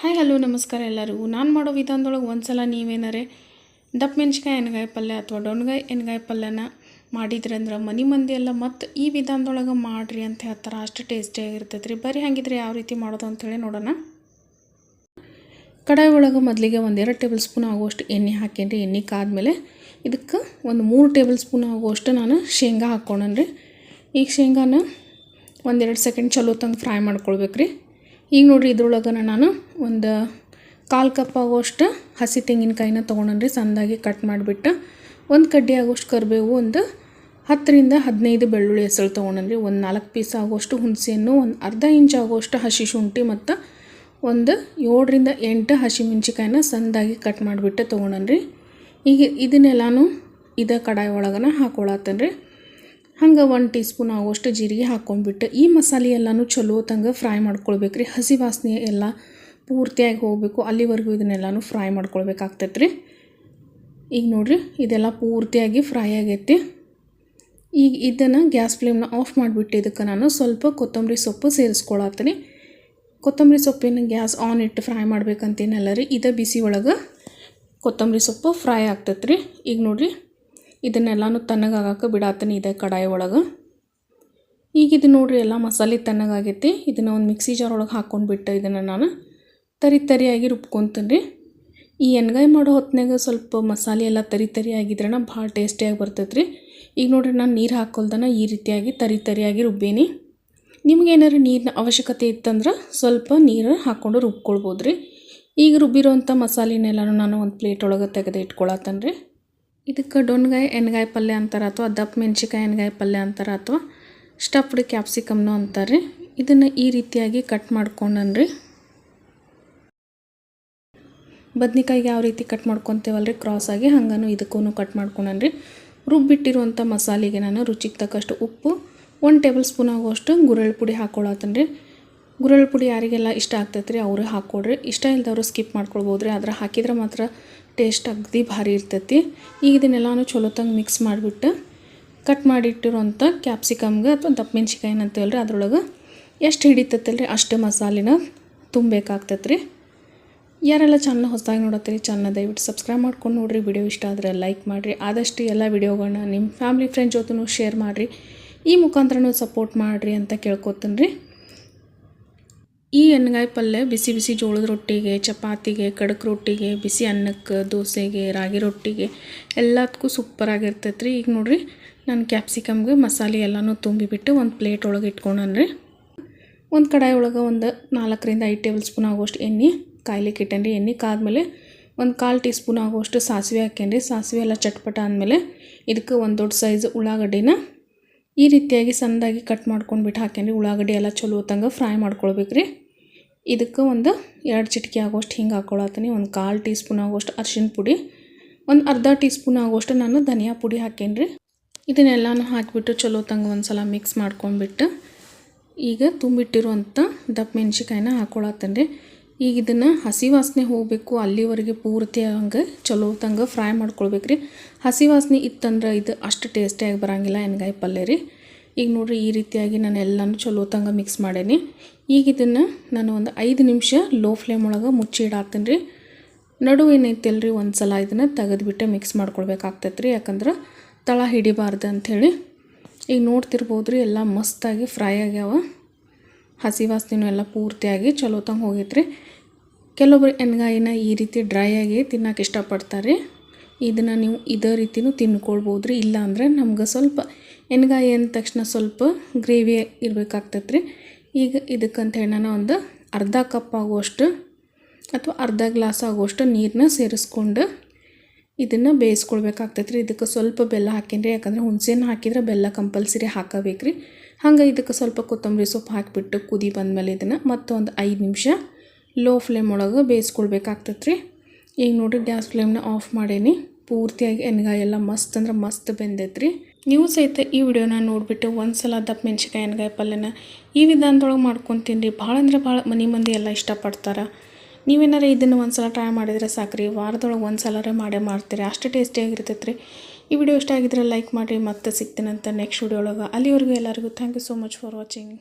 Hi, hello, ನಮಸ್ಕಾರ ಎಲ್ಲರಿಗೂ ನಾನು ಮಾಡೋ ವಿಧಾನದೊಳಗೆ ಒಂದು ಸಲ ನೀವೇನಾರೆ ದಪ್ಪ ಮೆಣಸಿಕಾಯಿ ಎಣ್ಗಾಯಿ ಪಲ್ಯ ಅಥವಾ ಡೊಣ್ಗಾಯಿ ಎಣ್ಗಾಯಿ ಪಲ್ಯನ ಮಾಡಿದ್ರಿ ಅಂದ್ರೆ ಮನೆ ಮಂದಿ ಎಲ್ಲ ಮತ್ತು ಈ ವಿಧಾನದೊಳಗೆ ಮಾಡಿರಿ ಅಂತ ಹೇಳ್ತಾರೆ. ಅಷ್ಟು ಟೇಸ್ಟಿಯಾಗಿರ್ತೈತೆ ರೀ ಬರೀ ಹಾಗಿದ್ರೆ ಯಾವ ರೀತಿ ಮಾಡೋದು ಅಂಥೇಳಿ ನೋಡೋಣ. ಕಡಾಯಿ ಒಳಗೆ ಮೊದಲಿಗೆ ಒಂದೆರಡು ಟೇಬಲ್ ಸ್ಪೂನ್ ಆಗುವಷ್ಟು ಎಣ್ಣೆ ಹಾಕೇನಿ ರೀ ಎಣ್ಣೆ ಕಾದ್ಮೇಲೆ ಇದಕ್ಕೆ ಒಂದು ಮೂರು ಟೇಬಲ್ ಸ್ಪೂನ್ ಆಗುವಷ್ಟು ನಾನು ಶೇಂಗಾ ಹಾಕ್ಕೊಂಡ್ರಿ ಈಗ ಶೇಂಗಾನ ಒಂದೆರಡು ಸೆಕೆಂಡ್ ಚಲೋ ತಂದು ಫ್ರೈ ಮಾಡ್ಕೊಳ್ಬೇಕು ರೀ ಈಗ ನೋಡಿರಿ ಇದ್ರೊಳಗನ ನಾನು ಒಂದು ಕಾಲು ಕಪ್ ಆಗೋಷ್ಟು ಹಸಿ ತೆಂಗಿನಕಾಯಿನ ತೊಗೊಂಡ್ರಿ ಸಣ್ಣದಾಗಿ ಕಟ್ ಮಾಡಿಬಿಟ್ಟು. ಒಂದು ಕಡ್ಡಿ ಆಗೋಷ್ಟು ಕರಿಬೇವು, ಒಂದು ಹತ್ತರಿಂದ ಹದಿನೈದು ಬೆಳ್ಳುಳ್ಳಿ ಹೆಸರು ತೊಗೊಂಡ್ರಿ ಒಂದು ನಾಲ್ಕು ಪೀಸ್ ಆಗೋಷ್ಟು ಹುಣಸೆಹಣ್ಣು, ಒಂದು ಅರ್ಧ ಇಂಚ್ ಆಗೋಷ್ಟು ಹಸಿ ಶುಂಠಿ ಮತ್ತು ಒಂದು ಏಳರಿಂದ ಎಂಟು ಹಸಿಮೆಣ್ಸಿಕಾಯಿನ ಸಣ್ಣದಾಗಿ ಕಟ್ ಮಾಡಿಬಿಟ್ಟು ತೊಗೊಂಡ್ರಿ ಈಗ ಇದನ್ನೆಲ್ಲನೂ ಇದ ಕಡಾಯಿ ಒಳಗನ ಹಾಕೊಳತ್ತೇನೆ ರೀ ಹಂಗೆ ಒಂದು ಟೀ ಸ್ಪೂನ್ ಆಗೋಷ್ಟು ಜೀರಿಗೆ ಹಾಕ್ಕೊಂಡ್ಬಿಟ್ಟು ಈ ಮಸಾಲೆ ಎಲ್ಲನೂ ಚಲೋ ತಂಗೆ ಫ್ರೈ ಮಾಡ್ಕೊಳ್ಬೇಕು ರೀ ಹಸಿ ವಾಸನೆ ಎಲ್ಲ ಪೂರ್ತಿಯಾಗಿ ಹೋಗಬೇಕು. ಅಲ್ಲಿವರೆಗೂ ಇದನ್ನೆಲ್ಲನೂ ಫ್ರೈ ಮಾಡ್ಕೊಳ್ಬೇಕಾಗ್ತೈತೆ ರೀ ಈಗ ನೋಡಿರಿ, ಇದೆಲ್ಲ ಪೂರ್ತಿಯಾಗಿ ಫ್ರೈ ಆಗೈತಿ. ಈಗ ಇದನ್ನು ಗ್ಯಾಸ್ ಫ್ಲೇಮ್ನ ಆಫ್ ಮಾಡಿಬಿಟ್ಟು ಇದಕ್ಕೆ ನಾನು ಸ್ವಲ್ಪ ಕೊತ್ತಂಬರಿ ಸೊಪ್ಪು ಸೇರಿಸ್ಕೊಳತ್ತೀನಿ. ಕೊತ್ತಂಬರಿ ಸೊಪ್ಪಿನ ಗ್ಯಾಸ್ ಆನ್ ಇಟ್ಟು ಫ್ರೈ ಮಾಡ್ಬೇಕಂತೇನಲ್ಲ ರೀ, ಇದು ಬಿಸಿ ಒಳಗೆ ಕೊತ್ತಂಬರಿ ಸೊಪ್ಪು ಫ್ರೈ ಆಗ್ತೈತೆ ರೀ ಈಗ ನೋಡಿರಿ ಇದನ್ನೆಲ್ಲನೂ ತಣ್ಣಗಾಗಕ್ಕೆ ಬಿಡಾತೀನಿ ಇದೆ ಕಡಾಯಿ ಒಳಗೆ. ಈಗ ಇದು ನೋಡಿರಿ ಎಲ್ಲ ಮಸಾಲೆ ತಣ್ಣಗಾಗೈತಿ. ಇದನ್ನು ಒಂದು ಮಿಕ್ಸಿ ಜಾರ್ ಒಳಗೆ ಹಾಕ್ಕೊಂಡ್ಬಿಟ್ಟು ಇದನ್ನು ನಾನು ತರಿ ತರಿಯಾಗಿ ರುಬ್ಕೊತೀನಿ ರೀ ಈ ಎಣ್ಗಾಯಿ ಮಾಡೋ ಹೊತ್ತಿನಾಗ ಸ್ವಲ್ಪ ಮಸಾಲೆ ಎಲ್ಲ ತರಿ ತರಿಯಾಗಿದ್ರನ ಭಾಳ ಟೇಸ್ಟಿಯಾಗಿ ಬರ್ತೈತೆ ರೀ ಈಗ ನೋಡಿರಿ ನಾನು ನೀರು ಹಾಕೊಳ್ದನ ಈ ರೀತಿಯಾಗಿ ತರಿ ತರಿಯಾಗಿ ರುಬ್ಬೀನಿ. ನಿಮಗೇನಾರು ನೀರಿನ ಅವಶ್ಯಕತೆ ಇತ್ತಂದ್ರೆ ಸ್ವಲ್ಪ ನೀರು ಹಾಕ್ಕೊಂಡು ರುಬ್ಕೊಳ್ಬೋದು ರೀ ಈಗ ರುಬ್ಬಿರೋಂಥ ಮಸಾಲೆನೆಲ್ಲನೂ ನಾನು ಒಂದು ಪ್ಲೇಟ್ ಒಳಗೆ ತೆಗೆದು ಇಟ್ಕೊಳತ್ತೇನೆ ರೀ ಇದಕ್ಕೆ ಡೊಣ್ಗಾಯಿ, ಎಣ್ಗಾಯಿ ಪಲ್ಯ ಅಂತಾರೆ ಅಥವಾ ದಪ್ಪ ಮೆಣಸಿಕಾಯಿ ಎಣ್ಗಾಯಿ ಪಲ್ಯ ಅಂತಾರೆ ಅಥವಾ ಸ್ಟಫ್ಡ್ ಕ್ಯಾಪ್ಸಿಕಮ್ನು ಅಂತಾರೆ ಇದನ್ನು ಈ ರೀತಿಯಾಗಿ ಕಟ್ ಮಾಡ್ಕೊಂಡನ್ರಿ. ಬದ್ನಿಕಾಯಿಗೆ ಯಾವ ರೀತಿ ಕಟ್ ಮಾಡ್ಕೊತೇವಲ್ರಿ? ಕ್ರಾಸಾಗಿ ಹಂಗನು ಇದಕ್ಕೂ ಕಟ್ ಮಾಡ್ಕೊಂಡನ್ರಿ. ರುಬ್ಬಿಟ್ಟಿರುವಂಥ ಮಸಾಲೆಗೆ ನಾನು ರುಚಿಗೆ ತಕ್ಕಷ್ಟು ಉಪ್ಪು, ಒಂದು ಟೇಬಲ್ ಸ್ಪೂನ್ ಆಗುವಷ್ಟು ಗುರಳ್ ಪುಡಿ ಹಾಕ್ಕೊಳತ್ತನ್ರಿ ಗುರಳ್ ಪುಡಿ ಯಾರಿಗೆಲ್ಲ ಇಷ್ಟ ಆಗ್ತೈತೆ ರೀ ಅವರು ಹಾಕ್ಕೊಡ್ರಿ ಇಷ್ಟ ಇಲ್ದವರು ಸ್ಕಿಪ್ ಮಾಡ್ಕೊಳ್ಬೋದು ರೀ ಆದ್ರೆ ಹಾಕಿದ್ರೆ ಮಾತ್ರ ಟೇಸ್ಟ್ ಅಗದಿ ಭಾರಿ ಇರ್ತೈತಿ. ಈಗ ಇದನ್ನೆಲ್ಲನೂ ಚಲೋ ತಂಗೆ ಮಿಕ್ಸ್ ಮಾಡಿಬಿಟ್ಟು ಕಟ್ ಮಾಡಿಟ್ಟಿರೋಂಥ ಕ್ಯಾಪ್ಸಿಕಮ್ಗೆ ಅಥವಾ ದಪ್ಪ ಅಂತೇಳಿ ರೀ ಅದ್ರೊಳಗೆ ಎಷ್ಟು ರೀ ಅಷ್ಟು ಮಸಾಲಿನ ತುಂಬಬೇಕಾಗ್ತೈತೆ ರೀ ಯಾರೆಲ್ಲ ಚಾನಲ್ ಹೊಸದಾಗಿ ನೋಡತ್ತೀರಿ ಚಾನಲ್ ದಯವಿಟ್ಟು ಸಬ್ಸ್ಕ್ರೈಬ್ ಮಾಡ್ಕೊಂಡು ನೋಡಿರಿ. ವಿಡಿಯೋ ಇಷ್ಟ ಆದರೆ ಲೈಕ್ ಮಾಡಿರಿ. ಆದಷ್ಟು ಎಲ್ಲ ವಿಡಿಯೋಗಳನ್ನ ನಿಮ್ಮ ಫ್ಯಾಮಿಲಿ ಫ್ರೆಂಡ್ ಜೊತೆನೂ ಶೇರ್ ಮಾಡಿರಿ. ಈ ಮುಖಾಂತರನೂ ಸಪೋರ್ಟ್ ಮಾಡಿರಿ ಅಂತ ಕೇಳ್ಕೊತೀನಿ ರೀ ಈ ಎಣ್ಣೆಗಾಯಿ ಪಲ್ಯ ಬಿಸಿ ಬಿಸಿ ಜೋಳದ ರೊಟ್ಟಿಗೆ, ಚಪಾತಿಗೆ, ಕಡಕ್ ರೊಟ್ಟಿಗೆ, ಬಿಸಿ ಅನ್ನಕ್ಕೆ, ದೋಸೆಗೆ, ರಾಗಿ ರೊಟ್ಟಿಗೆ ಎಲ್ಲದಕ್ಕೂ ಸೂಪರಾಗಿರ್ತೈತೆ ರೀ ಈಗ ನೋಡಿರಿ, ನಾನು ಕ್ಯಾಪ್ಸಿಕಮ್ಗೆ ಮಸಾಲೆ ಎಲ್ಲನೂ ತುಂಬಿಬಿಟ್ಟು ಒಂದು ಪ್ಲೇಟ್ ಒಳಗೆ ಇಟ್ಕೊಂಡ್ರಿ ಒಂದು ಕಡಾಯಿ ಒಳಗೆ ಒಂದು ನಾಲ್ಕರಿಂದ ಐದು ಟೇಬಲ್ ಸ್ಪೂನ್ ಆಗೋಷ್ಟು ಎಣ್ಣೆ, ಕಾಯ್ಲಿಕ್ಕೆ ಇಟ್ಟೇನ್ರಿ. ಎಣ್ಣೆ ಕಾದ್ಮೇಲೆ ಒಂದು ಕಾಲು ಟೀ ಸ್ಪೂನ್ ಆಗೋಷ್ಟು ಸಾಸಿವೆ ಹಾಕೇನ್ರಿ ಸಾಸಿವೆ ಎಲ್ಲ ಚಟ್ಪಟ ಆದಮೇಲೆ ಇದಕ್ಕೆ ಒಂದು ದೊಡ್ಡ ಸೈಜ್ ಉಳ್ಳಾಗಡ್ಡಿನ ಈ ರೀತಿಯಾಗಿ ಸಣ್ಣದಾಗಿ ಕಟ್ ಮಾಡ್ಕೊಂಡ್ಬಿಟ್ಟು ಹಾಕೇನ್ರಿ ಉಳ್ಳಾಗಡ್ಡಿ ಎಲ್ಲ ಚಲೋ ಹೊತ್ತಂಗೆ ಫ್ರೈ ಮಾಡ್ಕೊಳ್ಬೇಕು ರೀ ಇದಕ್ಕೆ ಒಂದು ಎರಡು ಚಿಟಿಕೆ ಆಗೋಷ್ಟು ಹಿಂಗೆ ಹಾಕ್ಕೊಳತ್ತೀನಿ ಒಂದು ಕಾಲು ಟೀ ಸ್ಪೂನ್ ಆಗೋಷ್ಟು ಅರ್ಶಿಣ ಪುಡಿ, ಒಂದು ಅರ್ಧ ಟೀ ಸ್ಪೂನ್ ಆಗೋಷ್ಟು ನಾನು ಧನಿಯಾ ಪುಡಿ ಹಾಕೇನಿ ರೀ ಇದನ್ನೆಲ್ಲನೂ ಹಾಕಿಬಿಟ್ಟು ಚಲೋ ತಂಗ ಒಂದು ಸಲ ಮಿಕ್ಸ್ ಮಾಡ್ಕೊಂಡ್ಬಿಟ್ಟು ಈಗ ತುಂಬಿಟ್ಟಿರುವಂಥ ದಪ್ಪ ಮೆಣ್ಸಿಕಾಯಿನ ಹಾಕ್ಕೊಳತ್ತೀನಿ ರೀ ಈಗ ಇದನ್ನು ಹಸಿ ವಾಸನೆ ಹೋಗಬೇಕು, ಅಲ್ಲಿವರೆಗೆ ಪೂರ್ತಿ ಹಂಗೆ ಚಲೋ ತಂಗ ಫ್ರೈ ಮಾಡ್ಕೊಳ್ಬೇಕು ರೀ ಹಸಿ ವಾಸನೆ ಇತ್ತಂದ್ರೆ ಇದು ಅಷ್ಟು ಟೇಸ್ಟಿಯಾಗಿ ಬರೋಂಗಿಲ್ಲ ಎಣ್ಗಾಯಿ ಪಲ್ಯ ರೀ. ಈಗ ನೋಡ್ರಿ ಈ ರೀತಿಯಾಗಿ ನಾನು ಎಲ್ಲನೂ ಚಲೋ ತಂಗ ಮಿಕ್ಸ್ ಮಾಡೇನಿ. ಈಗ ಇದನ್ನು ನಾನು ಒಂದು ಐದು ನಿಮಿಷ ಲೋ ಫ್ಲೇಮ್ ಒಳಗೆ ಮುಚ್ಚಿ ಇಡಾಕ್ತೀನಿ ರೀ. ನಡುವೆ ರೀ ಒಂದು ಸಲ ಇದನ್ನು ತೆಗೆದುಬಿಟ್ಟು ಮಿಕ್ಸ್ ಮಾಡ್ಕೊಳ್ಬೇಕಾಗ್ತೈತೆ ರೀ ಯಾಕಂದ್ರೆ ತಳ ಹಿಡಿಬಾರ್ದು ಅಂಥೇಳಿ ಈಗ ನೋಡ್ತಿರ್ಬೋದು ರೀ ಎಲ್ಲ ಮಸ್ತಾಗಿ ಫ್ರೈ ಆಗ್ಯಾವ. ಹಸಿ ವಾಸನೆಯೂ ಎಲ್ಲ ಪೂರ್ತಿಯಾಗಿ ಚಲೋ ತಂಗ ಹೋಗೈತ್ರಿ. ಕೆಲವೊಬ್ರು ಎಣ್ಗಾಯಿನ ಈ ರೀತಿ ಡ್ರೈ ಆಗಿ ತಿನ್ನೋಕೆ ಇಷ್ಟಪಡ್ತಾರೆ. ಇದನ್ನು ನೀವು ಇದೇ ರೀತಿನೂ ತಿನ್ಕೊಳ್ಬೋದು ರೀ ಇಲ್ಲ ಅಂದರೆ ನಮ್ಗೆ ಸ್ವಲ್ಪ ಎಣ್ಗಾಯಿ ಅಂದ ತಕ್ಷಣ ಸ್ವಲ್ಪ ಗ್ರೇವಿ ಇರಬೇಕಾಗ್ತೈತೆ ರೀ ಈಗ ಇದಕ್ಕಂತ ಹೇಳಿ ನಾನು ಒಂದು ಅರ್ಧ ಕಪ್ ಆಗುವಷ್ಟು ಅಥವಾ ಅರ್ಧ ಗ್ಲಾಸ್ ಆಗುವಷ್ಟು ನೀರನ್ನ ಸೇರಿಸ್ಕೊಂಡು ಇದನ್ನು ಬೇಯಿಸ್ಕೊಳ್ಬೇಕಾಗ್ತೈತೆ ರೀ ಇದಕ್ಕೆ ಸ್ವಲ್ಪ ಬೆಲ್ಲ ಹಾಕೀನಿ ಯಾಕಂದರೆ ಹುಣಸೆನ ಹಾಕಿದ್ರೆ ಬೆಲ್ಲ ಕಂಪಲ್ಸರಿ ಹಾಕಬೇಕು ರೀ ಹಂಗೆ ಇದಕ್ಕೆ ಸ್ವಲ್ಪ ಕೊತ್ತಂಬರಿ ಸೊಪ್ಪು ಹಾಕಿಬಿಟ್ಟು ಕುದಿ ಬಂದಮೇಲೆ ಇದನ್ನು ಮತ್ತೊಂದು ಐದು ನಿಮಿಷ ಲೋ ಫ್ಲೇಮ್ ಒಳಗೆ ಬೇಯಿಸ್ಕೊಳ್ಬೇಕಾಗ್ತೈತೆ ರೀ ಈಗ ನೋಡಿರಿ ಗ್ಯಾಸ್ ಫ್ಲೇಮ್ನ ಆಫ್ ಮಾಡೇನಿ. ಪೂರ್ತಿಯಾಗಿ ಎಣ್ಗಾಯಿ ಎಲ್ಲ ಮಸ್ತ್ ಅಂದ್ರೆ ಮಸ್ತ್ ಬೆಂದೈತ್ರಿ. ನೀವು ಸಹಿತ ಈ ವಿಡಿಯೋನ ನೋಡಿಬಿಟ್ಟು ಒಂದು ಸಲ ದಪ್ಪ ಮೆಣಸಿನ್ಕಾಯಿ, ಎಣ್ಗಾಯಿ ಪಲ್ಯನ ಈ ವಿಧಾನದೊಳಗೆ ಮಾಡ್ಕೊತೀನಿ ರೀ. ಭಾಳ ಅಂದ್ರೆ ಭಾಳ ಮನೆ ಮಂದಿ ಎಲ್ಲ ಇಷ್ಟಪಡ್ತಾರೆ. ನೀವೇನಾರ ಇದನ್ನು ಒಂದು ಸಲ ಟ್ರೈ ಮಾಡಿದರೆ ರೀ ವಾರದೊಳಗೆ ಒಂದು ಸಲರೇ ಮಾಡೇ ಮಾಡ್ತೀರಿ. ಅಷ್ಟು ಟೇಸ್ಟಿಯಾಗಿರ್ತೈತೆ ರೀ ಈ ವಿಡಿಯೋ ಇಷ್ಟ ಆಗಿದ್ರೆ ಲೈಕ್ ಮಾಡಿರಿ. ಮತ್ತೆ ಸಿಗ್ತೀನಂತ ನೆಕ್ಸ್ಟ್ ವಿಡಿಯೋ ಒಳಗೆ. ಅಲ್ಲಿವರೆಗೂ ಎಲ್ಲರಿಗೂ thank you so much for watching